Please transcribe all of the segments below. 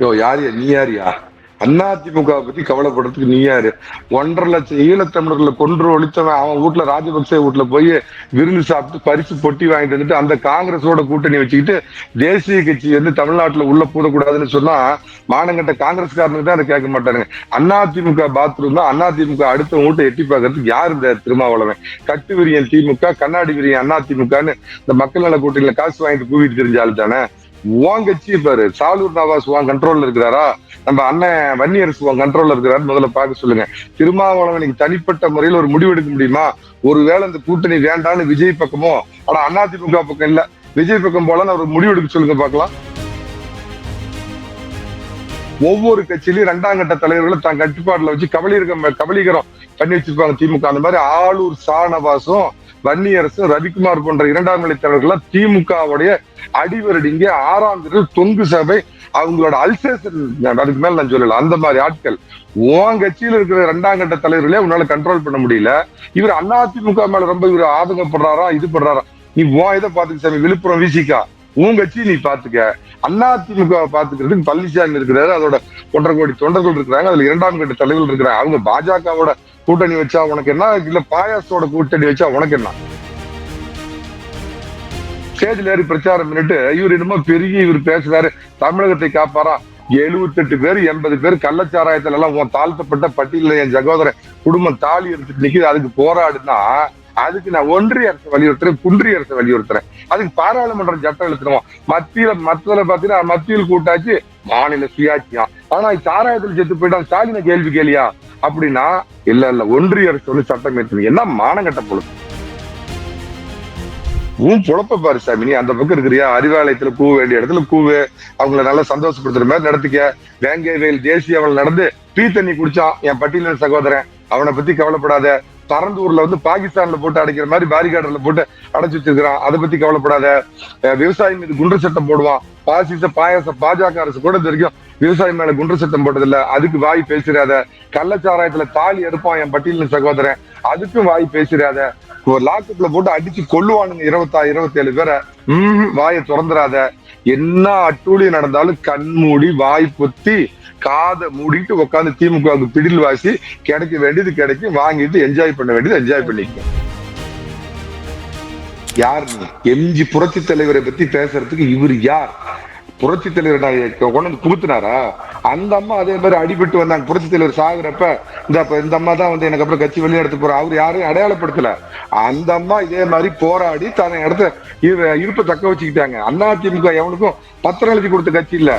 யோ யாரியா நீ யாரியா அதிமுக பத்தி கவலைப்படுறதுக்கு நீ யாரு? ஒன்றரை லட்சம் ஈழத்தமிழர்களை கொன்று ஒழித்தவன் அவன் வீட்டுல ராஜபக்சே வீட்டுல போய் விருந்து சாப்பிட்டு பரிசு பொட்டி வாங்கிட்டு வந்துட்டு அந்த காங்கிரஸோட கூட்டணி வச்சுக்கிட்டு தேசிய கட்சி வந்து தமிழ்நாட்டுல உள்ள பூதக்கூடாதுன்னு சொன்னா மானங்கட்ட காங்கிரஸ்காரனுக்கு தான் அதை கேட்க மாட்டானுங்க. அதிமுக பாத்ரூம் தான் அதிமுக அடுத்த வீட்டை எட்டி பார்க்கறதுக்கு யார் இந்த திருமாவளவன்? கட்டு விரியன் திமுக கண்ணாடி விரியன் அதிமுகன்னு இந்த மக்கள் நல கூட்டணியில காசு வாங்கிட்டு கூவிட்டு தெரிஞ்சாலும் தானே? உன் கட்சி பாரு? சாலூர் நவாஸ் உன் கண்ட்ரோல்ல இருக்கிறாரா? நம்ம அண்ணன் வன்னியரசு உன் கண்ட்ரோல்ல இருக்கிறாரு முதல்ல பார்க்க சொல்லுங்க. திருமாவளவனுக்கு தனிப்பட்ட முறையில் ஒரு முடிவு எடுக்க முடியுமா? ஒருவேளை இந்த கூட்டணி வேண்டான்னு விஜய் பக்கமோ? ஆனா அதிமுக பக்கம் இல்ல. விஜய் பக்கம் போல ஒரு முடிவு எடுக்க சொல்லுங்க பார்க்கலாம். ஒவ்வொரு கட்சியிலையும் இரண்டாம் கட்ட தலைவர்களை தன் கட்டுப்பாடுல வச்சு கபலீரகம் கபலீகரம் பண்ணி வச்சிருப்பாங்க திமுக. அந்த மாதிரி ஆளூர் ஷானவாசும் வன்னியரசும் ரவிக்குமார் போன்ற இரண்டாம் நிலை தலைவர்கள் திமுகவுடைய அடிவரடிங்க ஆறாம் தேதி தொங்கு சபை அவங்களோட அல்சேஷன் அதுக்கு மேல நான் சொல்லல. அந்த மாதிரி ஆட்கள். உன் கட்சியில இருக்கிற இரண்டாம் கட்ட தலைவர்களே உன்னால கண்ட்ரோல் பண்ண முடியல. இவர் அதிமுக மேல ரொம்ப இவர் ஆதங்கப்படுறாரா இது பண்றாரா நீ உன் இதை பாத்துக்க சாமி. விழுப்புரம் விசிகா உன் கட்சி நீ பாத்துக்க அதிமுக பாத்துக்கிறதுக்கு பழனிசாமி இருக்கிறாரு. அதோட ஒன்றரை கோடி தொண்டர்கள் இருக்கிறாங்க. அதுல இரண்டாம் கட்ட தலைவர்கள் இருக்கிறாங்க. அவங்க பாஜகவோட கூட்டணி வச்சா உனக்கு என்ன? இல்ல பாயாசோட கூட்டணி வச்சா உனக்கு என்ன? ஸ்டேஜ்ல ஏறி பிரச்சாரம் பண்ணிட்டு இவர் என்னமோ பெரிய இவர் பேசுறாரு தமிழகத்தை காப்பாரா எழுபத்தெட்டு பேர் எண்பது பேர் கள்ளச்சாராயத்துல எல்லாம் உன் தாழ்த்தப்பட்ட பட்டியல என் சகோதர குடும்பம் தாலி எடுத்துட்டு நிக்குது அதுக்கு போராடுனா அதுக்கு நான் ஒன்றிய அரசு வலியுறுத்துறேன் குன்றிய அரசு வலியுறுத்துறேன். அதுக்கு பாராளுமன்றம் சட்டம் எழுத்துருவோம் மத்தியில மத்தியில பாத்தீங்கன்னா மத்தியில் கூட்டாச்சு மாநில சுயாட்சியம் ஆனா சாராயத்தில் செத்து போயிட்டா ஸ்டாலின கேள்வி கேளியா? அப்படின்னா இல்ல இல்ல ஒன்றிய அரசு வந்து சட்டம் ஏற்று என்ன மானம் கட்ட பொழுது உன் பொழப்ப பாரு சாமி நீ அந்த பக்கம் இருக்கிறியா? அறிவாலயத்துல கூவ வேண்டிய இடத்துல கூவு அவங்கள நல்லா சந்தோஷப்படுத்துற மாதிரி நடத்திக்க. வேங்கை வயல் தேசிய அவள் நடந்து டீ தண்ணி குடிச்சான் என் பட்டியலின் சகோதரன் அவனை பத்தி கவலைப்படாத. பரந்தூர்ல வந்து பாகிஸ்தான்ல போட்டு அடைக்கிற மாதிரி பாரிகார்டர்ல போட்டு அடைச்சு வச்சிருக்கிறான். அதை பத்தி கவலைப்படாத. விவசாயம் மீது குண்டு சட்டம் போடுவான். பாசிச பாயச பாஜக அரசு கூட இது வரைக்கும் விவசாயம் மேல குண்டு சட்டம் போட்டதில்ல. அதுக்கு வாய் பேசிடாத. கள்ளச்சாராயத்துல தாலி எடுப்பான் என் பட்டியலின் சகோதரன். அதுக்கும் வாய் பேசிடாத. ஒரு லாக்கப்ல போட்டு அடிச்சு கொல்லுவானுங்க இருபத்தா இருபத்தி ஏழு பேரை. உம் வாயை திறந்துடாத. என்ன அட்டூழி நடந்தாலும் கண் மூடி வாய் பொத்தி காதை மூடிட்டு உட்காந்து திமுகவுக்கு பிடில் வாசி கிடைக்க வேண்டியது கிடைக்கும். வாங்கிட்டு என்ஜாய் பண்ண வேண்டியது என்ஜாய் பண்ணிக்க. யார் எம்ஜி புரட்சி தலைவரை பத்தி பேசுறதுக்கு இவர் யார்? புரட்சி தலைவர் கொண்டு புகுத்தினாரா? அந்த அம்மா அதே மாதிரி அடிபட்டு வந்தாங்க. புரட்சி தலைவர் சாகுறப்ப இந்த இந்த அம்மா தான் வந்து எனக்கு அப்புறம் கட்சி வெளியே எடுத்து அவர் யாரையும் அடையாளப்படுத்தல. அந்த அம்மா இதே மாதிரி போராடி தன இடத்த இருப்பை தக்க வச்சுக்கிட்டாங்க. அண்ணா திமுக எவனுக்கும் பத்திரம் எழுதி கொடுத்த கட்சி இல்ல.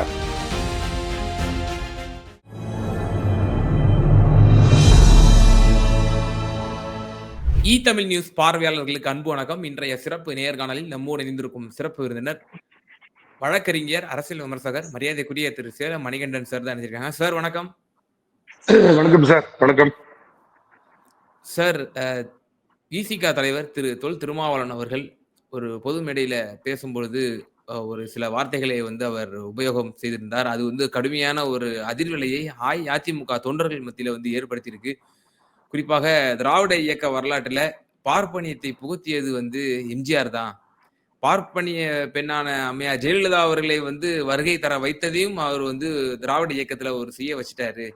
இ தமிழ் நியூஸ் பார்வையாளர்களுக்கு அன்பு வணக்கம். இன்றைய சிறப்பு நேர்காணலில் நம்மோடு இணைந்திருக்கும் சிறப்பு விருந்தினர் வழக்கறிஞர் அரசியல் விமர்சகர் மரியாதைக்குரிய திரு சேலம் மணிகண்டன் சார் தான் நினைச்சிருக்காங்க சார் வணக்கம். வணக்கம் சார் வணக்கம். சார் இசிகா தலைவர் திரு தொல் திருமாவளவன் அவர்கள் ஒரு பொது மேடையில பேசும்பொழுது ஒரு சில வார்த்தைகளை வந்து அவர் உபயோகம் செய்திருந்தார். அது வந்து கடுமையான ஒரு அதிர்வலையை அஇஅதிமுக தொண்டர்கள் மத்தியில வந்து ஏற்படுத்தியிருக்கு. குறிப்பாக திராவிட இயக்க வரலாற்றில் பார்ப்பனியத்தை புகுத்தியது வந்து எம்ஜிஆர் தான். பார்ப்பனிய பெண்ணான அம்மையார் ஜெயலலிதா அவர்களை வந்து வருகை தர வைத்ததையும் அவர் வந்து திராவிட இயக்கத்துல ஒரு செய்ய வச்சுட்டாரு.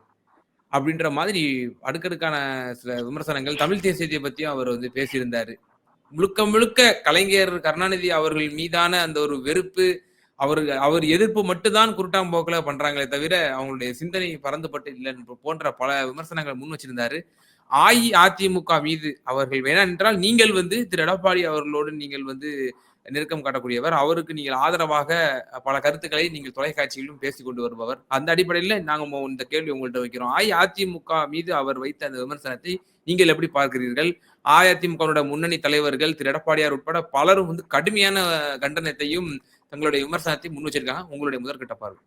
அப்படின்ற மாதிரி அடுக்கடுக்கான சில விமர்சனங்கள் தமிழ் தேசியத்தை பத்தியும் அவர் வந்து பேசியிருந்தாரு. முழுக்க முழுக்க கலைஞர் கருணாநிதி அவர்கள் மீதான அந்த ஒரு வெறுப்பு அவர் அவர் எதிர்ப்பு மட்டும்தான் குருட்டாம்போக்கில் பண்றாங்களே தவிர அவங்களுடைய சிந்தனை பறந்துபட்டு இல்லை போன்ற பல விமர்சனங்கள் முன் வச்சிருந்தாரு. அஇஅதிமுக மீது அவர்கள் வேணா என்றால் நீங்கள் வந்து திரு எடப்பாடி அவர்களோடு நீங்கள் வந்து நெருக்கம் காட்டக்கூடியவர். அவருக்கு நீங்கள் ஆதரவாக பல கருத்துக்களை நீங்கள் தொலைக்காட்சியிலும் பேசிக் கொண்டு வருபவர். அந்த அடிப்படையில் நாங்கள் இந்த கேள்வி உங்கள்கிட்ட வைக்கிறோம். அஇஅதிமுக மீது அவர் வைத்த அந்த விமர்சனத்தை நீங்கள் எப்படி பார்க்கிறீர்கள்? அஇஅதிமுக முன்னணி தலைவர்கள் திரு எடப்பாடியார் உட்பட பலரும் வந்து கடுமையான கண்டனத்தையும் தங்களுடைய விமர்சனத்தை முன் வச்சிருக்காங்க. உங்களுடைய முதற்கட்ட பார்வை.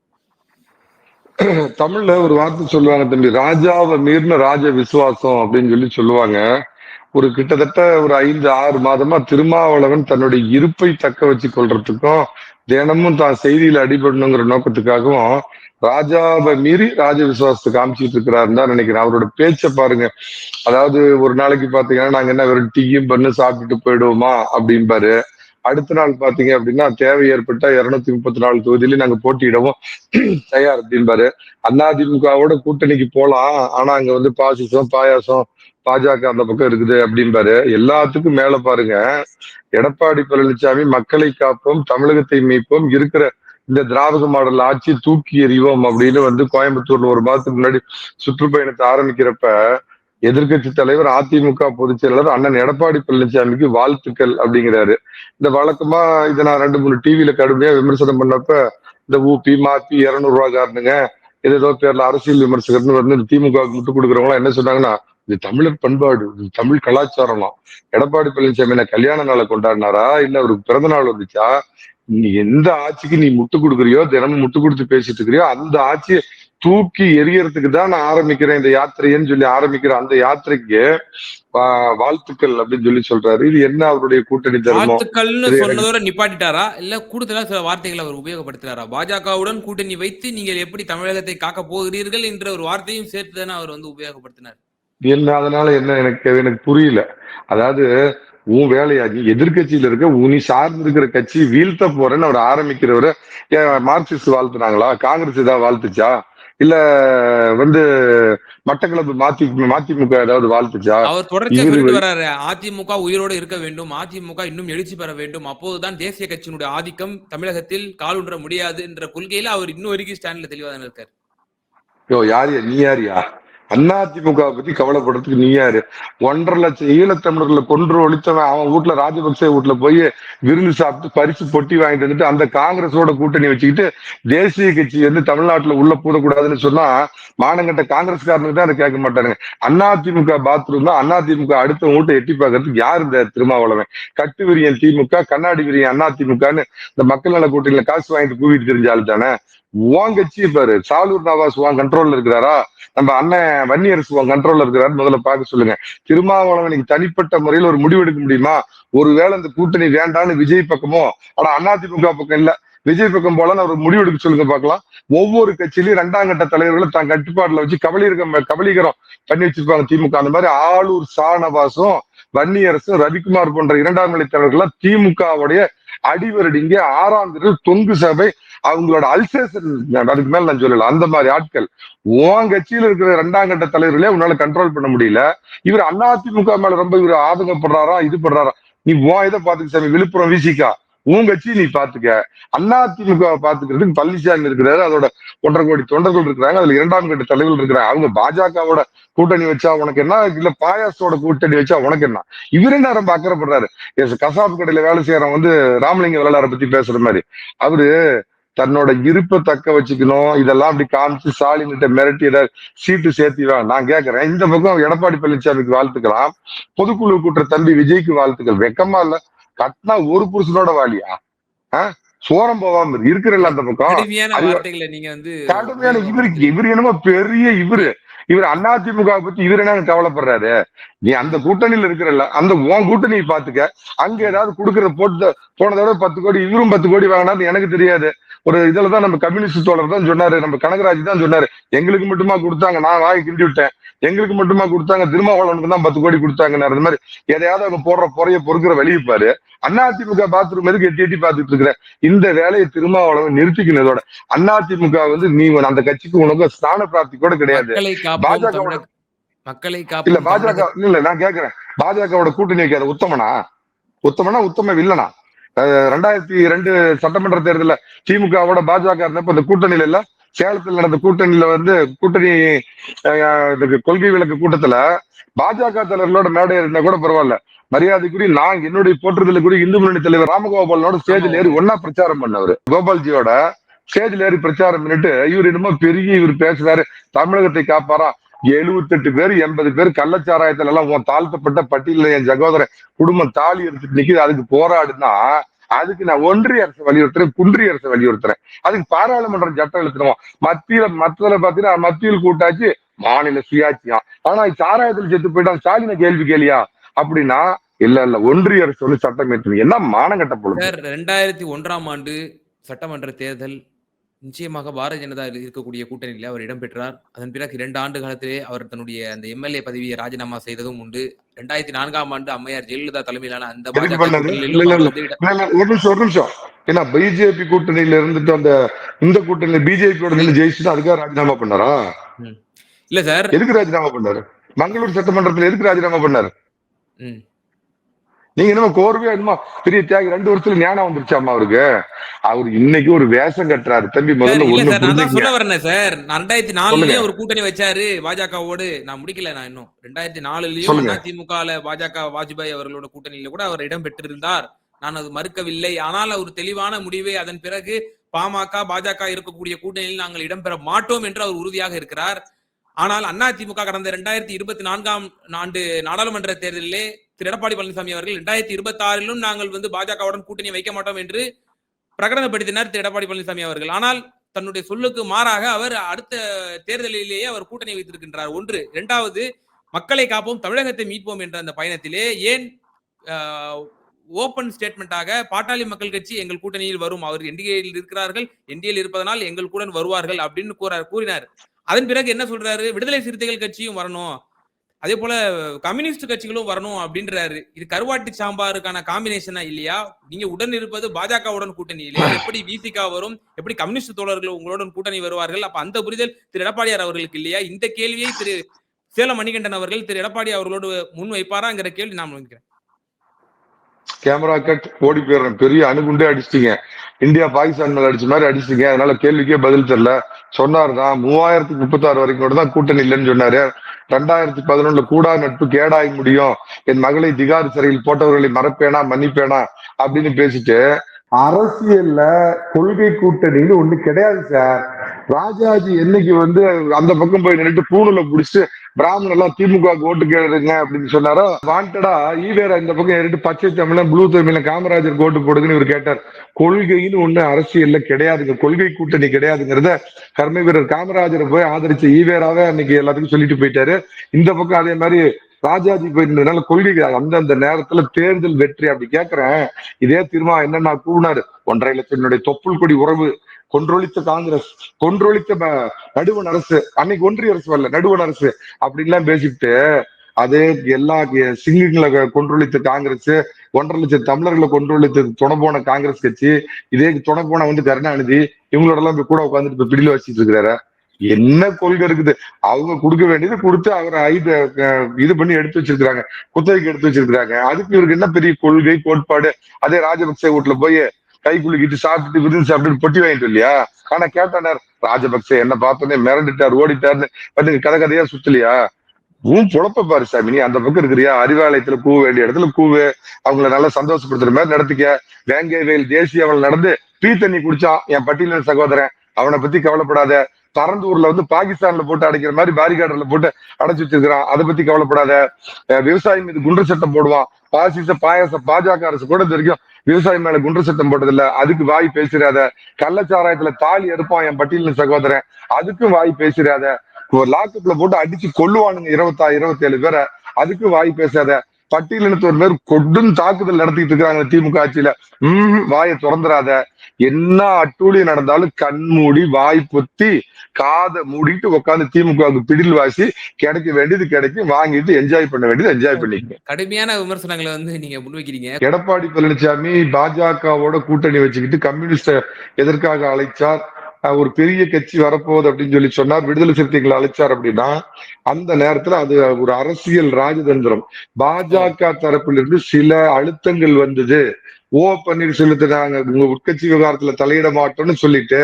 தமிழ்ல ஒரு வார்த்தை சொல்லுவாங்க தம்பி ராஜாவை மீறின ராஜ விசுவாசம் அப்படின்னு சொல்லி சொல்லுவாங்க. ஒரு கிட்டத்தட்ட ஒரு ஐந்து ஆறு மாதமா திருமாவளவன் தன்னுடைய இருப்பை தக்க வச்சு கொள்றதுக்கும் தினமும் தான் செய்தியில அடிபடணுங்கிற நோக்கத்துக்காகவும் ராஜாவை மீறி ராஜ விசுவாசத்தை காமிச்சிட்டு இருக்கிறாருன்னு தான் நினைக்கிறேன். அவரோட பேச்சை பாருங்க. அதாவது ஒரு நாளைக்கு பாத்தீங்கன்னா நாங்க என்ன வெறும் டீயும் பண்ணு சாப்பிட்டுட்டு போயிடுவோமா? அப்படிம்பாரு. அடுத்த நாள் பாத்தீங்க அப்படின்னா தேவை ஏற்பட்ட இருநூத்தி முப்பத்தி நாலு தொகுதியில நாங்க போட்டியிடவும் தயார் அப்படின்பாரு அதிமுகவோட கூட்டணிக்கு போலாம். ஆனா அங்க வந்து பாசிசம் பாயாசம் பாஜக அந்த பக்கம் இருக்குது அப்படின்பாரு எல்லாத்துக்கும் மேல பாருங்க. எடப்பாடி பழனிசாமி மக்களை காப்போம் தமிழகத்தை மீட்போம் இருக்கிற இந்த திராவிட மாடல் ஆட்சி தூக்கி எறிவோம் அப்படின்னு வந்து கோயம்புத்தூர்ல ஒரு மாதத்துக்கு முன்னாடி சுற்றுப்பயணத்தை ஆரம்பிக்கிறப்ப எதிர்க்கட்சி தலைவர் அதிமுக பொதுச் செயலாளர் அண்ணன் எடப்பாடி பழனிசாமிக்கு வாழ்த்துக்கள் அப்படிங்கிறாரு. இந்த வழக்கமா இதை நான் ரெண்டு மூணு டிவியில கடுமையா விமர்சனம் பண்ணப்ப இந்த ஊபி மாத்தி இருநூறு ரூபா காரணங்க ஏதோ பேர்ல அரசியல் விமர்சகர்னு வந்து இந்த திமுக முட்டு கொடுக்குறவங்களாம் என்ன சொன்னாங்கன்னா இது தமிழர் பண்பாடு இது தமிழ் கலாச்சாரம்லாம். எடப்பாடி பழனிசாமி என்ன கல்யாண நாளை கொண்டாடினாரா? இல்ல அவருக்கு பிறந்த நாள் வந்துச்சா? நீ எந்த ஆட்சிக்கு நீ முட்டு கொடுக்குறியோ தினமும் முட்டு கொடுத்து பேசிட்டு இருக்கிறியோ அந்த ஆட்சியை தூக்கி எரியறதுக்கு தான் நான் ஆரம்பிக்கிறேன் இந்த யாத்திரைன்னு சொல்லி ஆரம்பிக்கிற அந்த யாத்திரைக்கு வாழ்த்துக்கள் அப்படின்னு சொல்லி சொல்றாரு. இது என்ன அவருடைய கூட்டணி தர்மம்? வாழ்த்துக்கள்னு சொன்னதோட நிப்பாட்டிட்டாரா? இல்ல கூடுதலா சில வார்த்தைகளை அவர் உபயோகப்படுத்தினாரா பாஜகவுடன் கூட்டணி வைத்து நீங்கள் எப்படி தமிழகத்தை காக்க போகிறீர்கள் என்ற ஒரு வார்த்தையும் சேர்த்து தானே அவர் வந்து உபயோகப்படுத்தினார். என்ன அதனால என்ன எனக்கு எனக்கு புரியல. அதாவது உன் வேலையா? நீ எதிர்கட்சியில இருக்க உன் நீ சார்ந்து இருக்கிற கட்சி வீழ்த்த போறேன்னு அவர் ஆரம்பிக்கிறவரை மார்க்சிஸ்ட் வாழ்த்துனாங்களா? காங்கிரஸ் ஏதாவது வாழ்த்துச்சா? இல்ல வந்து மட்டக்களப்பு மாத்தி மதிமுக ஏதாவது வாழ்த்துச்சா? அவர் தொடர்ச்சியா இவரு சொல்லிட்டு வர்றாரு. அதிமுக உயிரோடு இருக்க வேண்டும். அதிமுக இன்னும் எழுச்சி பெற வேண்டும். அப்போதுதான் தேசிய கட்சியினுடைய ஆதிக்கம் தமிழகத்தில் காலுன்ற முடியாது என்ற கொள்கையில அவர் இன்னும் வரைக்கும் ஸ்டாண்ட்ல தெளிவா தானே இருக்காரு. யோ யாரியா நீ யாரியா அதிமுக பத்தி கவலைப்படுறதுக்கு நீ யாரு? ஒன்றரை லட்சம் ஈழத்தமிழர்களை கொன்று ஒழித்தவன் அவன் வீட்டுல ராஜபக்சே வீட்டுல போய் விருந்து சாப்பிட்டு பரிசு பொட்டி வாங்கிட்டு வந்துட்டு அந்த காங்கிரஸோட கூட்டணி வச்சுக்கிட்டு தேசிய கட்சி வந்து தமிழ்நாட்டுல உள்ள பூதக்கூடாதுன்னு சொன்னா மானங்கட்ட காங்கிரஸ்காரனுக்கு தான் அதை கேட்க மாட்டானுங்க. அதிமுக பாத்ரூம் தான் அதிமுக அடுத்த வீட்டை எட்டி பார்க்கறதுக்கு யார் இந்த திருமாவளவன்? கட்டு விரியன் திமுக கண்ணாடி விரியன் அதிமுகன்னு இந்த மக்கள் நல கூட்டணியில காசு வாங்கிட்டு கூவிட்டு தெரிஞ்சாலும் தானே? உன் கட்சி பாரு. சாலூர் நவாஸ் உன் கண்ட்ரோல்ல இருக்கிறாரா? நம்ம அண்ணன் வன்னியரசு உன் கண்ட்ரோல்ல இருக்கிறாரு முதல்ல பார்க்க சொல்லுங்க. திருமாவளவனுக்கு தனிப்பட்ட முறையில் ஒரு முடிவு எடுக்க முடியுமா? ஒருவேளை இந்த கூட்டணி வேண்டான்னு விஜய் பக்கமோ? ஆனா அதிமுக பக்கம் இல்ல. விஜய் பக்கம் போல ஒரு முடிவு எடுக்க சொல்லுங்க பார்க்கலாம். ஒவ்வொரு கட்சியிலயும் ரெண்டாம் கட்ட தலைவர்களை தான் கட்டுப்பாடுல வச்சு கபலீரகம் கபலீகரம் பண்ணி வச்சிருப்பாங்க திமுக. அந்த மாதிரி ஆளூர் சானவாசும் வன்னியரசும் ரவிக்குமார் போன்ற இரண்டாம் நிலை தலைவர்கள்லாம் திமுகவுடைய அடிவரடிங்க ஆறாம் தெரு தொங்கு சபை அவங்களோட அல்சேஷன் அதுக்கு மேல நான் சொல்லல. அந்த மாதிரி ஆட்கள். உன் கட்சியில இருக்கிற ரெண்டாம் கட்ட தலைவர்களே உன்னால கண்ட்ரோல் பண்ண முடியல. இவர் அதிமுக மேல ரொம்ப இவர் ஆதங்கப்படுறாரா இது பண்றாரா நீ உன் இதை பாத்துக்க சாமி. விழுப்புரம் விசிகா. உன் கட்சி நீ பாத்துக்க அதிமுக பாத்துக்கிறதுக்கு பழனிசாமி இருக்கிறாரு. அதோட ஒன்றரை கோடி தொண்டர்கள் இருக்கிறாங்க. அதுல இரண்டாம் கட்ட தலைவர்கள் இருக்கிறாங்க. அவங்க பாஜகவோட கூட்டணி வச்சா உனக்கு என்ன? இல்ல பாயாசோட கூட்டணி வச்சா உனக்கு என்ன? இவரே என்ன ரொம்ப அக்கறைப்படுறாரு? எஸ் கசாப்பு கடையில வேலை செய்யறவன் வந்து ராமலிங்க வரலாறை பத்தி பேசுற மாதிரி. அவரு தன்னோட இருப்பை தக்க வச்சுக்கணும். இதெல்லாம் அப்படி காமிச்சு ஸ்டாலின்கிட்ட மிரட்டி சீட்டு சேர்த்திவா நான் கேட்கறேன் இந்த பக்கம் எடப்பாடி பழனிசாமிக்கு வாழ்த்துக்கலாம். பொதுக்குழு கூட்டுற தம்பி விஜய்க்கு வாழ்த்துக்கள். வெக்கமா இல்ல. கட்டினா ஒரு புருஷனோட வாலியா? ஆஹ் சோரம் போவாம இரு. இருக்கிறல்ல அந்த பக்கம். கடுமையான அது- வார்த்தைகளை நீங்க வந்து கடுமையான இவருக்கு. இவர் என்னமோ பெரிய இவரு. இவர் அதிமுக பத்தி இவர் என்ன கவலைப்படுறாரு. நீ அந்த கூட்டணியில இருக்கிறல்ல அந்த உன் கூட்டணியை பாத்துக்க அங்க ஏதாவது கொடுக்கற போட்டு போன தடவை பத்து கோடி இவரும் பத்து கோடி வாங்கினாரு எனக்கு தெரியாது. ஒரு இதுலதான் நம்ம கம்யூனிஸ்ட் தோழர் தான் சொன்னாரு நம்ம கனகராஜ் தான் சொன்னாரு. எங்களுக்கு மட்டுமா கொடுத்தாங்க? நான் வாங்கி கிண்டி விட்டேன். எங்களுக்கு மட்டுமா கொடுத்தாங்க? திருமாவளவனுக்கு தான் பத்து கோடி கொடுத்தாங்க அது மாதிரி எதையாவது அவங்க போடுற பொறைய பொறுக்கிற வெளியிப்பாரு அதிமுக பாத்ரூம் எதுக்கு எட்டி எட்டி பார்த்துட்டு இருக்கிற? இந்த வேலையை திருமாவளவன் நிறுத்திக்கணும் இதோட அதிமுக வந்து நீ அந்த கட்சிக்கு உனக்கு ஸ்தான பிராப்தி கூட கிடையாது. பாஜக மக்களை இல்ல பாஜக இல்ல நான் கேக்குறேன். பாஜகவோட கூட்டணி வைக்காத உத்தமனா? உத்தமனா உத்தம வில்லனா? அஹ் ரெண்டாயிரத்தி ரெண்டு சட்டமன்ற தேர்தலில் திமுகவோட பாஜக இருந்தப்ப இந்த கூட்டணியில இல்ல சேலத்தில் நடந்த கூட்டணியில வந்து கூட்டணி இதுக்கு கொள்கை விளக்கு கூட்டத்துல பாஜக தலைவர்களோட மேடை இருந்தா கூட பரவாயில்ல. மரியாதைக்குரிய நான் என்னுடைய போற்றுதலுக்குரிய இந்து முன்னணி தலைவர் ராமகோபாலனோட ஸ்டேஜில் ஏறி ஒன்னா பிரச்சாரம் பண்ணவர். கோபால்ஜியோட ஸ்டேஜில் ஏறி பிரச்சாரம் பண்ணிட்டு இவர் என்னமோ பெரிய இவர் பேசுறாரு தமிழகத்தை காப்பாரா எழுபத்தெட்டு பேர் எண்பது பேர் கள்ளச்சாராயத்துல எல்லாம் உன் தாழ்த்தப்பட்ட பட்டியலில் என் சகோதரன் குடும்பம் தாலி எடுத்துட்டு நிக்குது அதுக்கு போராடுனா அதுக்கு நான் ஒன்றிய அரசு வலியுறுத்துறேன் குன்றிய அரசு வலியுறுத்துறேன். அதுக்கு பாராளுமன்றம் சட்டம் எழுத்துறோம் மத்தியில மத்ததுல பாத்தீங்கன்னா மத்தியில் கூட்டாச்சு மாநில சுயாட்சியா? ஆனா சாராயத்துல செத்து போயிட்டான் ஸ்டாலின கேள்வி கேளியா? அப்படின்னா இல்ல இல்ல ஒன்றிய அரசு வந்து சட்டம் ஏற்றுங்க என்ன மானங்கட்ட பொழுது ரெண்டாயிரத்தி ஒன்றாம் ஆண்டு சட்டமன்ற தேர்தல் நிச்சயமாக பாரதிய ஜனதா இருக்கக்கூடிய கூட்டணியில அவர் இடம்பெற்றார். அதன் பிறகு 2 ஆண்டு காலத்திலே அவர் தன்னுடைய அந்த எம்.எல்.ஏ பதவியை ராஜினாமா செய்ததும் உண்டு. 2004ஆம் ஆண்டு அம்மையார் ஜெயலலிதா தலைமையிலான அந்த ஒரு நிமிஷம், ஒரு நிமிஷம். ஏன்னா பிஜேபி கூட்டணியில இருந்துட்டு அந்த இந்த கூட்டணியில பிஜேபியோட ஜெயிச்சுட்டு அதுக்காக ராஜினாமா பண்ணாரா? இல்ல சார். எதுக்கு ராஜினாமா பண்ணாரு? மங்களூர் சட்டமன்றத்துல எதுக்கு ராஜினாமா பண்ணாரு? நீங்க என்னமோ கோர்வையா என்னமோ பெரிய தியாகி 2 வருஷத்துல ஞானம் வந்துருச்சாமா அவருக்கு? அவரு இன்னைக்கு ஒரு வேஷம் கட்டுறாரு. தம்பி முதல்ல ஒண்ணு. சொல்ல வரேனே சார். 2004லயே சொல்லுங்க. ஒரு கூட்டணி வச்சாரு பாஜகவோடு. நான் முடிக்கல நான் இன்னும். 2004லயும் சொல்லுங்க. அதிமுகல பாஜக வாஜ்பாய் அவர்களோட கூட்டணியில கூட அவர் இடம் பெற்றிருந்தார். நான் அது மறுக்கவில்லை. ஆனால் ஒரு தெளிவான முடிவை அதன் பிறகு பாமக, பாஜக இருக்கக்கூடிய கூட்டணியில் நாங்கள் இடம்பெற மாட்டோம் என்று அவர் உறுதியாக இருக்கிறார். ஆனால் அதிமுக கடந்த 2024ஆம் ஆண்டு நாடாளுமன்ற தேர்தலிலே திரு எடப்பாடி பழனிசாமி அவர்கள் 2026லும் நாங்கள் வந்து பாஜகவுடன் கூட்டணி வைக்க மாட்டோம் என்று பிரகடனப்படுத்தினார் திரு எடப்பாடி பழனிசாமி அவர்கள். ஆனால் தன்னுடைய சொல்லுக்கு மாறாக அவர் அடுத்த தேர்தலிலேயே அவர் கூட்டணி வைத்திருக்கின்றார். ஒன்று. இரண்டாவது மக்களை காப்போம், தமிழகத்தை மீட்போம் என்ற அந்த பயணத்திலே ஏன் ஓபன் ஓப்பன் ஸ்டேட்மென்ட்டாக பாட்டாளி மக்கள் கட்சி எங்கள் கூட்டணியில் வரும். அவர் என்டிஏயில் இருக்கிறார்கள். என்டிஏல் இருப்பதனால் எங்கள் கூட வருவார்கள் அப்படின்னு கூற கூறினார். அதன் பிறகு என்ன சொல்றாரு? விடுதலை சிறுத்தைகள் கட்சியும் வரணும். அதே போல கம்யூனிஸ்ட் கட்சிகளும் வரணும் அப்படின்றாரு. இது கருவாட்டு சாம்பாருக்கான காம்பினேஷனா இல்லையா? நீங்க உடன் இருப்பது பாஜகவுடன் இல்லையா எப்படி விசிகா வரும்? எப்படி கம்யூனிஸ்ட் தோழர்கள் உங்களுடன் கூட்டணி வருவார்கள்? அப்ப அந்த புரிதல் திரு எடப்பாடியார் அவர்களுக்கு இல்லையா? இந்த கேள்வியை திரு சேலம் மணிகண்டன் அவர்கள் திரு எடப்பாடி அவர்களோடு முன் வைப்பாராங்கிற கேள்வி நான் நினைக்கிறேன் கேமரா கட் ஓடி போயிடுறேன். பெரிய அணுகுண்டே அடிச்சிட்டீங்க. இந்தியா பாகிஸ்தான் மேல அடிச்ச மாதிரி அடிச்சிட்டீங்க. அதனால கேள்விக்கே பதில் தெரியல. சொன்னார் தான் 3036 வரைக்கும் கூட தான் கூட்டணி இல்லைன்னு சொன்னாரு. 2011ல கூடா நட்பு கேடாய் முடியும். என் மகளை திகார் சிறையில் போட்டவர்களை மறப்பேனா மன்னிப்பேனா அப்படின்னு பேசிட்டு அரசியல்ல கொள்கை கூட்டணின்னு ஒண்ணு கிடையாது சார். ராஜாஜி என்னைக்கு வந்து அந்த பக்கம் போய் நின்னுட்டு பூணுல புடிச்சு பிராமணர் எல்லாம் திமுக ஓட்டு கேளுங்க அப்படின்னு சொன்னாரோ? வாண்டடா ஈவேரா இந்த பக்கம் ஏறிட்டு பச்சை தமிழன் ப்ளூ தமிழன் காமராஜர் ஓட்டு போடுதுன்னு இவர் கேட்டார். கொள்கைன்னு ஒண்ணு அரசியல்ல கிடையாதுங்க. கொள்கை கூட்டணி கிடையாதுங்கிறத கர்ம வீரர் காமராஜரை போய் ஆதரிச்ச ஈவேராவே அன்னைக்கு எல்லாத்துக்கும் சொல்லிட்டு போயிட்டாரு. இந்த பக்கம் அதே மாதிரி ராஜாஜி போயிருந்ததுனால கொள்கை அந்தந்த நேரத்துல தேர்தல் வெற்றி அப்படி கேக்குறேன். இதே திரும்ப என்னன்னா கூறினாரு ஒன்றரை லட்சம் என்னுடைய தொப்புள் கொடி உறவு கொன்றொழித்த காங்கிரஸ் கொன்றொழித்த நடுவன் அரசு அன்னைக்கு ஒன்றிய அரசு வரல நடுவன் அரசு அப்படின்லாம் பேசிட்டு அதே எல்லா சிங்கிங்களை கொன்றொழித்த காங்கிரஸ் ஒன்றரை லட்சம் தமிழர்களை கொன்றொழித்து துணை போன காங்கிரஸ் கட்சி இதே துணை போன வந்து கருணாநிதி இவங்களோட எல்லாம் கூட உட்காந்துட்டு இப்ப பிடியில வச்சிட்டு இருக்கிறாரு. என்ன கொள்கை இருக்குது? அவங்க கொடுக்க வேண்டியது கொடுத்து அவரை ஐத இது பண்ணி எடுத்து வச்சிருக்கிறாங்க குத்தகைக்கு எடுத்து வச்சிருக்கிறாங்க. அதுக்கு இவருக்கு என்ன பெரிய கொள்கை கோட்பாடு? அதே ராஜபக்சே வீட்டுல போய் கை குலுக்கிட்டு சாப்பிட்டுட்டு விருந்து சாப்பிட்டு பொட்டி வாங்கிட்டு இல்லையா ஆனா கேட்டானார் ராஜபக்சே என்ன பார்த்தோன்னே மிரண்டுட்டார் ஓடிட்டாருன்னு வந்து கதை கதையா சுத்தலையா? உன் பொழப்ப பாரு சாமி நீ அந்த பக்கம் இருக்கிறியா? அறிவாலயத்துல கூவ வேண்டிய இடத்துல கூவு. அவங்கள நல்லா சந்தோஷப்படுத்துற மாதிரி நடத்திக்க வேங்கை வேல் தேசிய அவள் நடந்து பீ தண்ணி குடிச்சான் என் பட்டியலின் சகோதரன். அவனை பத்தி கவலைப்படாத. பரந்தூர்ல வந்து பாகிஸ்தான்ல போட்டு அடைக்கிற மாதிரி பேரிகார்டர்ல போட்டு அடைச்சு வச்சிருக்கிறான். அதை பத்தி கவலைப்படாத. விவசாயம் மீது குண்டு சட்டம் போடுவான். பாசிச பாயாச பாஜக அரசு கூட இது வரைக்கும் விவசாயம் மேல குண்டு சட்டம் போட்டதில்ல. அதுக்கு வாய் பேசிடாத. கள்ளச்சாராயத்துல தாலி எடுப்பான் என் பட்டியலின் சகோதரன். அதுக்கும் வாய் பேசிடாத. ஒரு லாக்கப்ல போட்டு அடிச்சு கொல்லுவானுங்க இருபத்தா இருபத்தேழு பேரை. அதுக்கும் வாய் பேசாத. பட்டியலினத்தோர் ஒரு பேர் கொடும் தாக்குதல் நடத்திட்டு இருக்காங்க திமுக ஆட்சியில. உம் வாயை திறந்துடாத. என்ன அட்டூழியம் நடந்தாலும் கண் மூடி வாய் பொத்தி காதை மூடிட்டு உட்காந்து திமுகவுக்கு பிடில் வாசி கிடைக்க வேண்டியது கிடைக்கும் வாங்கிட்டு என்ஜாய் பண்ண வேண்டியது என்ஜாய் பண்ணிக்க கடுமையான விமர்சனங்களை வந்து நீங்க முன்வைக்கிறீங்க. எடப்பாடி பழனிசாமி பாஜகவோட கூட்டணி வச்சுக்கிட்டு கம்யூனிஸ்ட எதற்காக அழைச்சார்? ஒரு பெரிய கட்சி வரப்போகுது அப்படின்னு சொல்லி சொன்னார். விடுதலை சிறுத்தைகளை அழைச்சார் அப்படின்னா அந்த நேரத்துல அது ஒரு அரசியல் ராஜதந்திரம். பாஜக தரப்பிலிருந்து சில அழுத்தங்கள் வந்தது. ஓ பன்னீர்செல்வத்தை நாங்க உங்க உட்கட்சி விவகாரத்துல தலையிட மாட்டோம்னு சொல்லிட்டு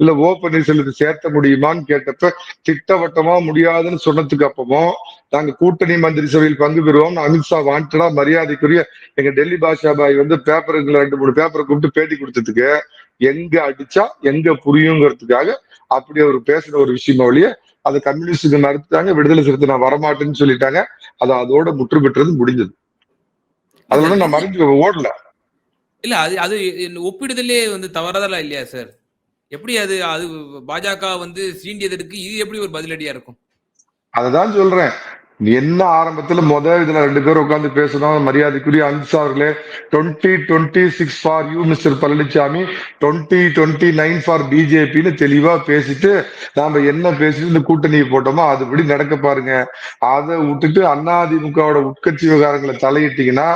இல்ல ஓ பன்னீர்செல்வத்தை சேர்த்த முடியுமான்னு கேட்டப்ப திட்டவட்டமா முடியாதுன்னு சொன்னதுக்கு அப்புறமும் நாங்க கூட்டணி மந்திரி சபையில் பங்கு பெறுவோம் அமித்ஷா வாண்டடா மரியாதைக்குரிய எங்க டெல்லி பாஷா பாய் வந்து பேப்பருங்களை ரெண்டு மூணு பேப்பரை கூப்பிட்டு பேட்டி கொடுத்ததுக்கு எங்க அடிச்சா எங்க புரியுங்கிறதுக்காக அப்படி அவர் பேசுற ஒரு விஷயம் ஒழிய அதை கம்யூனிஸ்டுக்கு மறுத்துட்டாங்க விடுதலை சிறுத்தை நான் வரமாட்டேன்னு சொல்லிட்டாங்க. அது அதோட முற்று பெற்றது முடிஞ்சது. அதோட நான் மறைஞ்சு ஓடல. இல்ல அது அது ஒப்பிடுதலே வந்து தவறதெல்லாம் இல்லையா சார்? எப்படி அது அது பாஜக வந்து சீண்டியதற்கு இது எப்படி ஒரு பதிலடியா இருக்கும்? அததான் சொல்றேன் என்ன ஆரம்பத்துல முத இதுல ரெண்டு பேரும் உட்காந்து பேசணும் மரியாதைக்குரிய அன்சா அவர்களே twenty twenty six for you mister Palaniswami twenty twenty nine for பிஜேபின்னு தெளிவா பேசிட்டு நாம என்ன பேசிட்டு இந்த கூட்டணியை போட்டோமோ அதுபடி நடக்க பாருங்க அதை விட்டுட்டு அதிமுகவோட உட்கட்சி விவகாரங்களை தலையிட்டீங்கன்னா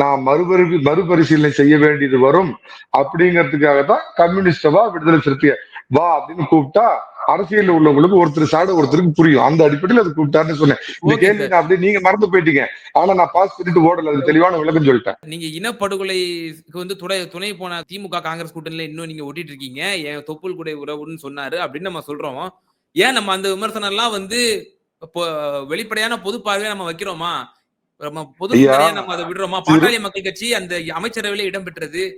நான் மறுபரி மறுபரிசீலனை செய்ய வேண்டியது வரும் அப்படிங்கிறதுக்காக தான் கம்யூனிஸ்டவா விடுதலை சிறுத்தைய வா அப்படின்னு கூப்பிட்டா அரசியல் உள்ளவங்களுக்கு ஒருத்தர் சாட ஒருத்தருக்கு புரியும். அந்த அடிப்படையில் அதை கூப்பிட்டாருன்னு சொன்னேன். இந்த கேள்வி அப்படியே நீங்க மறந்து போயிட்டீங்க. ஆனா நான் பாஸ் பண்ணிட்டு ஓடல. அது தெளிவான விளக்கம் சொல்லிட்டேன். நீங்க இனப்படுகொலைக்கு வந்து துணை துணை போன திமுக காங்கிரஸ் கூட்டணியில இன்னும் நீங்க ஒட்டிட்டு இருக்கீங்க. என் தொப்புள் கூட உறவுன்னு சொன்னாரு அப்படின்னு நம்ம சொல்றோம். ஏன் நம்ம அந்த விமர்சனம் எல்லாம் வந்து வெளிப்படையான பொது பார்வையா நம்ம வைக்கிறோமா? நம்ம பொது நம்ம அதை விடுறோமா? பாட்டாளி மக்கள் கட்சி அந்த அமைச்சரவையில இடம்பெற்றது.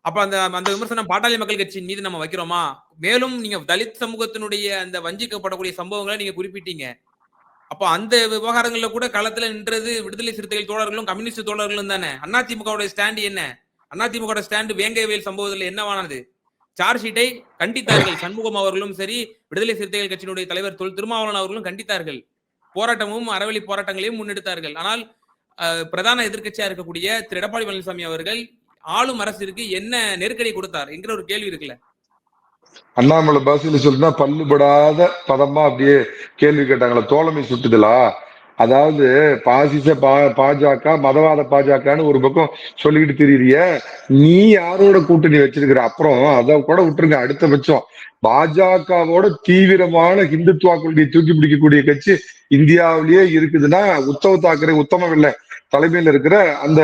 அப்ப அந்த அந்த விமர்சனம் பாட்டாளி மக்கள் கட்சியின் மீது நம்ம வைக்கிறோமா? மேலும் நீங்க தலித் சமூகத்தினுடைய அந்த வஞ்சிக்கப்படக்கூடிய சம்பவங்களை நீங்க குறிப்பிட்டீங்க. அப்ப அந்த விவகாரங்கள்ல கூட களத்துல நின்றது விடுதலை சிறுத்தைகள் தோழர்களும் கம்யூனிஸ்ட் தோழர்களும் தானே? அதிமுகவுடைய ஸ்டாண்ட் என்ன? அதிமுக ஸ்டாண்ட் வேங்கைவேல் சம்பவத்துல என்னவானது? சார்ஜ் ஷீட்டை கண்டித்தார்கள். சண்முகம் அவர்களும் சரி விடுதலை சிறுத்தைகள் கட்சியினுடைய தலைவர் தொல் திருமாவளவன் அவர்களும் கண்டித்தார்கள். போராட்டமும் அறவழி போராட்டங்களையும் முன்னெடுத்தார்கள். ஆனால் பிரதான எதிர்க்கட்சியா இருக்கக்கூடிய திரு. எடப்பாடி பழனிசாமி அவர்கள் ஆளும் அரசிற்கு என்ன நெருக்கடி கொடுத்தார் என்கிற ஒரு கேள்வி இருக்குல்ல? அண்ணாமலை பாசில சொல்லினா பல்லுபடாத பதமா அப்படியே கேள்வி கேட்டாங்களா தோழமை சுட்டுதலா? அதாவது பாசிச பா பாஜக மதவாத பாஜகன்னு ஒரு பக்கம் சொல்லிக்கிட்டு திரியிறிய நீ யாரோட கூட்டணி வச்சிருக்கிற? அப்புறம் அதை கூட விட்டுருங்க அடுத்த பட்சம். பாஜகவோட தீவிரமான ஹிந்துத்துவா கொள்கையை தூக்கி பிடிக்கக்கூடிய கட்சி இந்தியாவிலேயே இருக்குதுன்னா உத்தவ் தாக்கரே உத்தமம் இல்லை. தலைமையில இருக்கிற அந்த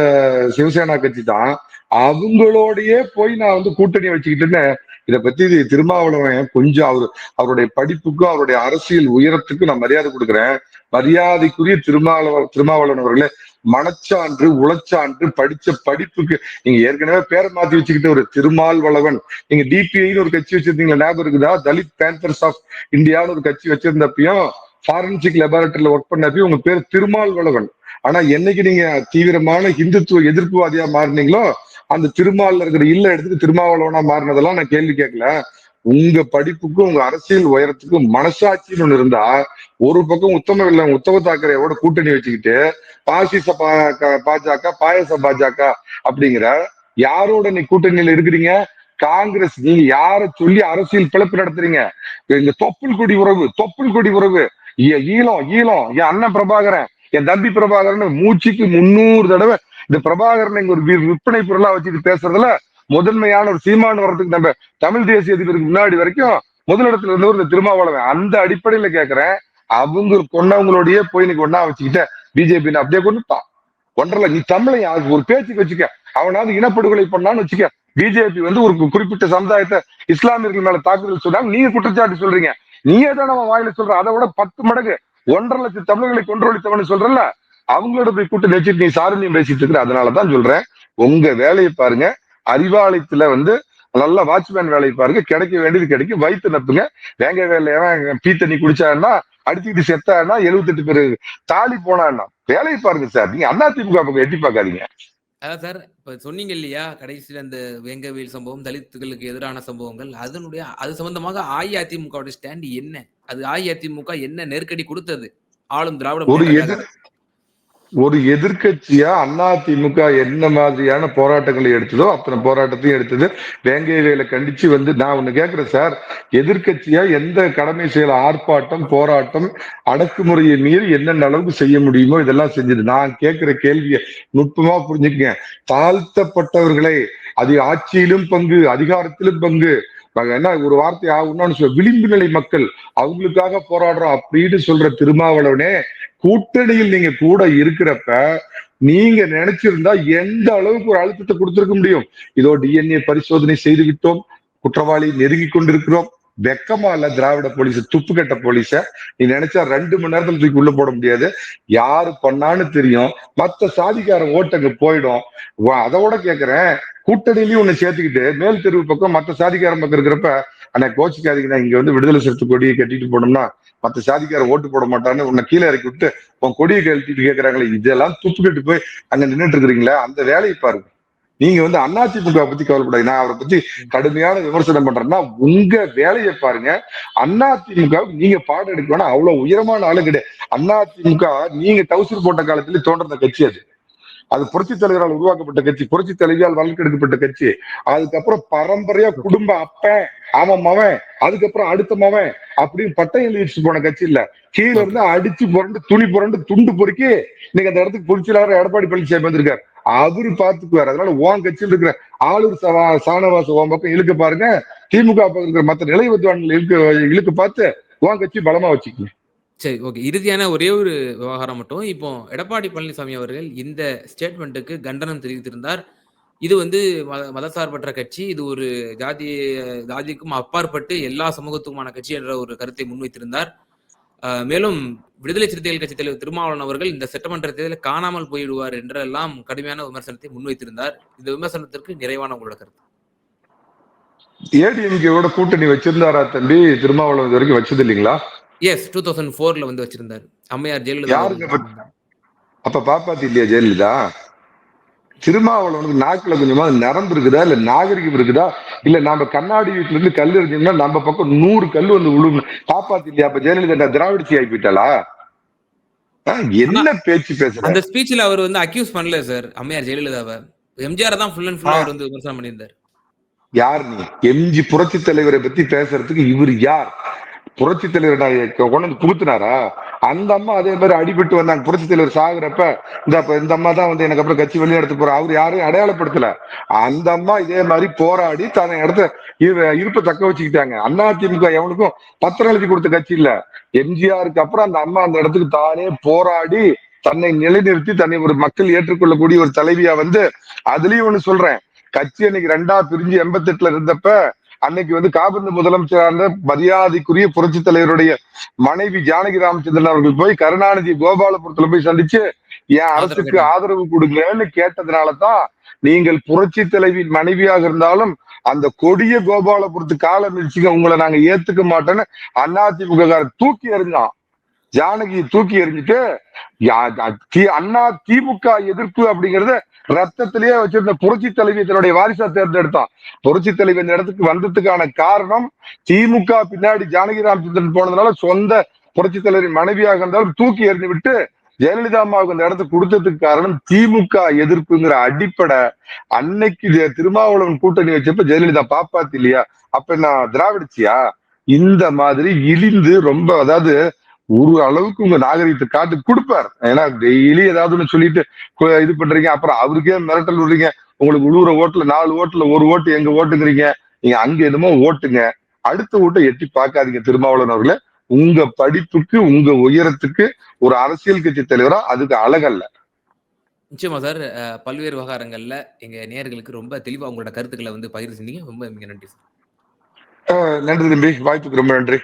சிவசேனா கட்சி தான் அவங்களோடயே போய் நான் வந்து கூட்டணி வச்சுக்கிட்டுன்னு இதை பத்தி திருமாவளவன் கொஞ்சம் அவர் அவருடைய படிப்புக்கும் அவருடைய அரசியல் உயரத்துக்கும் நான் மரியாதை கொடுக்குறேன். மரியாதைக்குரிய திருமாவளவன் திருமாவளவன் அவர்களே மனச்சான்று உழைச்சான்று படிச்ச படிப்புக்கு நீங்க ஏற்கனவே பேரை மாத்தி வச்சுக்கிட்ட ஒரு திருமால்வளவன் நீங்க டிபிஐன்னு ஒரு கட்சி வச்சிருந்தீங்களா ஞாபகம் இருக்குதா? தலித் பேந்தர்ஸ் ஆஃப் இந்தியான்னு ஒரு கட்சி வச்சிருந்தப்பையும் ஃபாரன்சிக் லெபார்டரியில ஒர்க் பண்ணப்பையும் உங்க பேர் திருமால்வளவன் ஆனா என்னைக்கு நீங்க தீவிரமான ஹிந்துத்துவ எதிர்ப்புவாதியா மாறினீங்களோ அந்த திருமால்ல இருக்கிற இல்ல எடுத்துட்டு திருமாவளவனா மாறினதெல்லாம் நான் கேள்வி கேட்கல. உங்க படிப்புக்கும் உங்க அரசியல் உயரத்துக்கும் மனசாட்சின்னு ஒண்ணு இருந்தா ஒரு பக்கம் உத்தம இல்லை உத்தவ தாக்கரையோட கூட்டணி வச்சுக்கிட்டு பாசிச பா- க- பாஜக பாயச பாஜக அப்படிங்கிற யாரோட நீ கூட்டணியில இருக்கிறீங்க? காங்கிரஸ். நீங்க யார சொல்லி அரசியல் பிழப்பு நடத்துறீங்க? இந்த தொப்புள் கொடி உறவு தொப்புள் கொடி உறவு. ஈழம் ஈழம். என் அண்ணன் பிரபாகரன். என் தம்பி பிரபாகரன் மூச்சுக்கு முன்னூறு தடவை. இந்த பிரபாகரன் இங்க ஒரு விற்பனை பொருளா வச்சுட்டு பேசுறதுல முதன்மையான ஒரு சீமான் வர்றதுக்கு நம்ம தமிழ் தேசிய அதிபருக்கு முன்னாடி வரைக்கும் முதலிடத்துல இருந்தவர் இந்த திருமாவளவன். அந்த அடிப்படையில கேக்குறேன். அவங்க கொண்டவங்களோடயே போய் இன்னைக்கு ஒன்னா வச்சுக்கிட்ட பிஜேபி அப்படியே கொண்டுட்டான் ஒன்றரை நீ தமிழை ஒரு பேச்சுக்கு வச்சுக்க. அவனாவது இனப்படுகொலை பண்ணான்னு வச்சுக்க. பிஜேபி வந்து ஒரு குறிப்பிட்ட சமுதாயத்தை இஸ்லாமியர்கள் மேல தாக்குதல் சொன்னாங்க நீங்க குற்றச்சாட்டு சொல்றீங்க. நீயே தான் நம்ம வாயில சொல்ற அதை விட பத்து மடங்கு ஒன்றரை லட்சம் தமிழர்களை கொன்றொழித்தவன் சொல்றல அவங்களோட போய் கூட்டு நெச்சிட்டு நீ சாரணியம் பேசிட்டு இருக்கிற அதனாலதான் சொல்றேன். உங்க வேலையை பாருங்க. அறிவாலயத்துல வந்து நல்ல வாட்ச்மேன் வேலையை பாருங்க. கிடைக்க வேண்டியது கிடைக்கும். வயிற்று நப்புங்க. வேங்க வேலையா பீ தண்ணி குடிச்சான்னா அடிச்சுக்கிட்டு செத்தான்னா எழுபத்தெட்டு பேரு தாலி போனான்னா வேலையை பாருங்க சார். நீங்க அண்ணா திமுக பக்கம் எட்டி பார்க்காதீங்க. அதான் சார் இப்ப சொன்னீங்க இல்லையா கடைசியில் அந்த வேங்கவேல் சம்பவம் தலித்துகளுக்கு எதிரான சம்பவங்கள் அதனுடைய அது சம்பந்தமாக அஇஅதிமுகவோட ஸ்டாண்ட் என்ன? அது அஇஅதிமுக என்ன நெருக்கடி கொடுத்தது? ஆளும் திராவிட ஒரு எதிர்கட்சியா எதிர்க்கட்சியா அண்ணா திமுக என்ன மாதிரியான போராட்டங்களை எடுத்ததோ அத்தனை போராட்டத்தையும் எடுத்தது. வேங்கை வேலை கண்டிச்சு வந்து நான் ஒண்ணு கேட்கிறேன் சார். எதிர்க்கட்சியா எந்த கடமை செயல் ஆர்ப்பாட்டம் போராட்டம் அடக்குமுறையை மீறி என்னென்ன அளவுக்கு செய்ய முடியுமோ இதெல்லாம் செஞ்சது. நான் கேட்கிற கேள்வியை நுட்பமா புரிஞ்சுக்கங்க. தாழ்த்தப்பட்டவர்களை அது ஆட்சியிலும் பங்கு அதிகாரத்திலும் பங்கு நாங்க என்ன ஒரு வார்த்தை ஆகும்னு சொல்ல விளிம்பு நிலை மக்கள் அவங்களுக்காக போராடுறோம் அப்படின்னு சொல்ற திருமாவளவனே கூட்டணியில் நீங்க கூட இருக்கிறப்ப நீங்க நினைச்சிருந்தா எந்த அளவுக்கு ஒரு அழுத்தத்தை கொடுத்திருக்க முடியும்? இதோ டிஎன்ஏ பரிசோதனை செய்து விட்டோம் குற்றவாளி நெருங்கி கொண்டிருக்கிறோம் வெக்கமா இல்ல திராவிட போலீஸ் துப்பு கட்ட போலீஸ நீ நினைச்சா ரெண்டு மணி நேரத்துல தூக்கி உள்ள போட முடியாது. யாரு பண்ணான்னு தெரியும் மத்த சாதிக்கார ஓட்டங்க போயிடும். அதோட கேக்குறேன் கூட்டணிலையும் உன்னை சேர்த்துக்கிட்டு மேல் தெருவு பக்கம் மற்ற சாதிக்காரன் பக்கம் இருக்கிறப்ப அண்ணா கோச்சிக்காதீங்கன்னா இங்க வந்து விடுதலை சிறுத்தை கொடியை கட்டிட்டு போனோம்னா மற்ற சாதிக்கார ஓட்டு போட மாட்டான்னு உன்னை கீழே இறக்கி விட்டு உன் கொடியை கழட்டிட்டு கேட்கறாங்களே இதெல்லாம் துப்பு கட்டு போய் அங்க நின்னுட்டு இருக்கிறீங்களா அந்த வேலையை பாருங்க. நீங்க வந்து அதிமுக பத்தி கவலைப்படாது நான் அவரை பத்தி கடுமையான விமர்சனம் பண்றேன்னா உங்க வேலையை பாருங்க. அதிமுக நீங்க பாடம் எடுக்க வேணா அவ்வளவு உயரமான ஆளு கிடையாது அதிமுக நீங்க டவுசர் போட்ட காலத்துல தோன்ற கட்சி அது. அது புரட்சி தலைவரால் உருவாக்கப்பட்ட கட்சி புரட்சி தலைவியால் வளர்க்கெடுக்கப்பட்ட கட்சி. அதுக்கப்புறம் பரம்பரையா குடும்ப அப்பன் அவன் மவன் அதுக்கப்புறம் அடுத்த மவன் அப்படின்னு பட்டம் எழுதிட்டு போன கட்சி இல்ல. கீழ இருந்து அடிச்சு புரண்டு துணி புரண்டு துண்டு பொறுக்கி இன்னைக்கு அந்த இடத்துக்கு பொறிச்சலாளர் எடப்பாடி பழனிசாமி வந்திருக்காரு. அவரு பாத்துக்குவாரு. அதனால ஓன் கட்சியில் இருக்கிற ஆளூர் சவா சாணவாச ஓன் பக்கம் இழுக்க பாருங்க. திமுக பக்கம் இருக்கிற மத்த நிலை இழுக்க இழுக்க பார்த்து ஓன் கட்சி பலமா வச்சுக்கங்க சரி ஓகே இறுதியான ஒரே ஒரு விவகாரம் மட்டும். இப்போ எடப்பாடி பழனிசாமி அவர்கள் இந்த ஸ்டேட்மெண்ட்டுக்கு கண்டனம் தெரிவித்திருந்தார். இது வந்து மத மதசார்பற்ற கட்சி. இது ஒரு ஜாதி ஜாதிக்கும் அப்பாற்பட்டு எல்லா சமூகத்துக்குமான கட்சி என்ற ஒரு கருத்தை முன்வைத்திருந்தார். மேலும் விடுதலை சிறுத்தைகள் கட்சி தலைவர் திருமாவளவன் அவர்கள் இந்த சட்டமன்ற தேர்தலில் காணாமல் போயிடுவார் என்றெல்லாம் கடுமையான விமர்சனத்தை முன்வைத்திருந்தார். இந்த விமர்சனத்திற்கு நிறைவான உங்களோட கருத்து. ஏடிஎம்கேவோட கூட்டணி வச்சிருந்தாரா தம்பி? திருமாவளவன் இது வரைக்கும் வச்சது இல்லைங்களா எஸ் டூ தௌசண்ட் ஃபோர்ல வந்து வச்சிருந்தாரு. அம்மையார் ஜெயலலிதா அப்ப பாப்பாத்தி இல்லையா ஜெயலலிதா? திருமாவளவனுக்கு நாக்குல கொஞ்சமா நரம்பு இருக்குதா? இல்ல நாகரிகம் இருக்குதா? இல்ல நாம கண்ணாடி வீட்டுல இருந்து கல் எறிஞ்சோம்னா நம்ம பக்கம் நூறு கல் வந்து விழும் பாப்பாத்தி இல்லையா? அப்ப ஜெயலலிதா திராவிடச்சி ஆகி போயிட்டாளா என்ன பேச்சு பேசுற? அந்த ஸ்பீச்ல அவர் வந்து அக்யூஸ் பண்ணல சார் அம்மையார் ஜெயலலிதாவை. எம்ஜிஆர் தான் ஃபுல் அண்ட் ஃபுல்லா. அவர் வந்து விமர்சனம் பண்ணியிருந்தார். யார் நீ? எம்ஜி புரட்சி தலைவரை பத்தி பேசுறதுக்கு இவர் யார்? புரட்சி தலைவர் கொண்டு வந்து புகுத்தினாரா? அந்த அம்மா அதே மாதிரி அடிபட்டு வந்தாங்க. புரட்சி தலைவர் சாகுறப்ப இந்த இந்த அம்மா தான் வந்து எனக்கு அப்புறம் கட்சி வழி எடுத்து போற. அவர் யாரையும் அடையாளப்படுத்தல. அந்த அம்மா இதே மாதிரி போராடி தன் இடத்த இரு- இருப்பை தக்க வச்சுக்கிட்டாங்க. அதிமுக எவனுக்கும் பத்திரம் எழுதி கொடுத்த கட்சி இல்ல. எம்ஜிஆருக்கு அப்புறம் அந்த அம்மா அந்த இடத்துக்கு தானே போராடி தன்னை நிலைநிறுத்தி தன்னை ஒரு மக்கள் ஏற்றுக்கொள்ளக்கூடிய ஒரு தலைவியா வந்து அதுலயும் ஒண்ணு சொல்றேன். கட்சி அன்னைக்கு ரெண்டா பிரிஞ்சு எண்பத்தி எட்டுல இருந்தப்ப அன்னைக்கு வந்து காபந்து முதலமைச்சரா இருந்த மரியாதைக்குரிய புரட்சி தலைவருடைய மனைவி ஜானகி ராமச்சந்திரன் அவர்கள் போய் கருணாநிதி கோபாலபுரத்துல போய் சந்திச்சு என் அரசுக்கு ஆதரவு கொடுங்கன்னு கேட்டதுனாலதான் நீங்கள் புரட்சி தலைவியின் மனைவியாக இருந்தாலும் அந்த கொடிய கோபாலபுரத்து காலம் மிதிச்சுங்க உங்களை நாங்க ஏத்துக்க மாட்டோன்னு அதிமுக தூக்கி எறிஞ்சான். ஜானகி தூக்கி எறிஞ்சிட்டு அண்ணா திமுக எதிர்ப்பு அப்படிங்கறத ரத்தத்திலேயே வச்சிருந்த புரட்சி தலைவி தன்னுடைய வாரிசா தேர்ந்தெடுத்தான். புரட்சி தலைவி இந்த இடத்துக்கு வந்ததுக்கான காரணம் திமுக பின்னாடி ஜானகி ராமச்சந்திரன் போனதுனால சொந்த புரட்சி தலைவரின் மனைவியாக இருந்தாலும் தூக்கி எறிந்து விட்டு ஜெயலலிதா அம்மாவுக்கு அந்த இடத்தை கொடுத்ததுக்கு காரணம் திமுக எதிர்ப்புங்கிற அடிப்படை. அன்னைக்கு திருமாவளவன் கூட்டணி வச்சப்ப ஜெயலலிதா பாப்பாத்தி இல்லையா? அப்ப நான் திராவிடச்சியா? இந்த மாதிரி இழிந்து ரொம்ப அதாவது ஒரு அளவுக்கு உங்க நாகரிகத்தை காட்டு கொடுப்பார். ஏன்னா டெய்லி ஏதாவது ஒண்ணு சொல்லிட்டு இது பண்றீங்க அப்புறம் அவருக்கே மிரட்டல் விடுறீங்க. உங்களுக்கு உழுவுற ஓட்டுல நாலு ஓட்டுல ஒரு ஓட்டு எங்க ஓட்டுங்கிறீங்க. நீங்க அங்க என்னமோ ஓட்டுங்க. அடுத்த ஓட்டை எட்டி பார்க்காதீங்க திருமாவளவன் அவர்களே. உங்க படிப்புக்கு உங்க உயரத்துக்கு ஒரு அரசியல் கட்சி தலைவரா அதுக்கு அழகல்ல. நிச்சயமா சார். பல்வேறு விவகாரங்கள்ல எங்க நேயர்களுக்கு ரொம்ப தெளிவா உங்களோட கருத்துக்களை வந்து பகிர்ந்து செஞ்சீங்க. ரொம்ப மிக நன்றி சார். நன்றி தம்பி. வாய்ப்புக்கு ரொம்ப நன்றி.